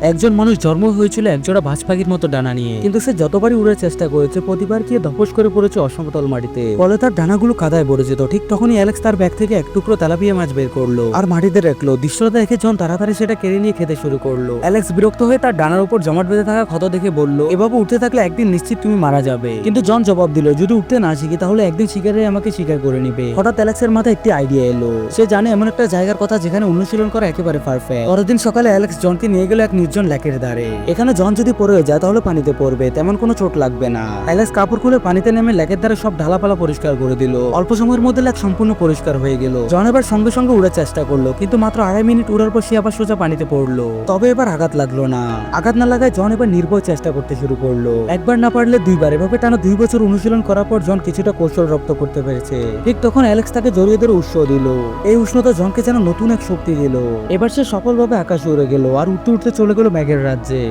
একজন মানুষ জন্ম হয়েছিল একজোড়া ভাঁজ পাখির মতো ডানা নিয়ে। কিন্তু সে যতবারই উড়ার চেষ্টা করেছে, প্রতিবার গিয়ে ধপস করে পড়েছে অসমতল মাটিতে ফলে তার ডানাগুলো কাদায় পড়ে যেত। ঠিক তখনই অ্যালেক্স তার ব্যাগ থেকে এক টুকরো তেলাপিয়া মাছ বের করল আর মাটিতে রাখল। দৃশ্যটা দেখে জন তাড়াতাড়ি সেটা কেড়ে নিয়ে খেতে শুরু করল। অ্যালেক্স বিরক্ত হয়ে তার ডানার উপর জমাট বেঁধে থাকা ক্ষত দেখে বলল, এভাবে উঠতে থাকলে একদিন নিশ্চিত তুমি মারা যাবে। কিন্তু জন জবাব দিল, যদি উঠতে না শিখি, তাহলে একদিন শিকারে আমাকে শিকার করে নিবে। হঠাৎ অ্যালেক্সের মাথায় একটি আইডিয়া এলো। সে জানে এমন একটা জায়গার কথা যেখানে অনুশীলন করা একেবারে পারফেক্ট পরের দিন সকালে অ্যালেক্স জনকে নিয়ে গেল এক নির্জন লেকের ধারে। এখানে জন যদি পড়ে যায় তাহলে পানিতে পড়বে, তেমন কোনো চোট লাগবে না। অ্যালেক্স কাপড় খুলে পানিতে নেমে লেকের ধারে সব ঢালাপালা পরিষ্কার করে দিল। অল্প সময়ের মধ্যে লেক সম্পূর্ণ পরিষ্কার হয়ে গেল। জন এবার সঙ্গে সঙ্গে উড়ার চেষ্টা করল, কিন্তু মাত্র আড়াই মিনিট উড়ার পর সে আবার সোজা পানিতে পড়ল। তবে এবার আঘাত লাগল না। আঘাত না লাগায় জন এবার নির্ভয় চেষ্টা করতে শুরু করল। একবার না পারলে দুইবার, এভাবে টানা দুই বছর অনুশীলন করার পর জন কিছুটা কৌশল রপ্ত করতে পেরেছে। ঠিক তখন অ্যালেক্স তাকে জড়িয়ে ধরে উৎস দিল। এই উষ্ণতা জনকে যেন নতুন এক শক্তি দিল। এবার সে সফলভাবে আকাশ উড়ে গেল আর উঠতে উঠতে চলে গেল ম্যাগের রাজ্যে।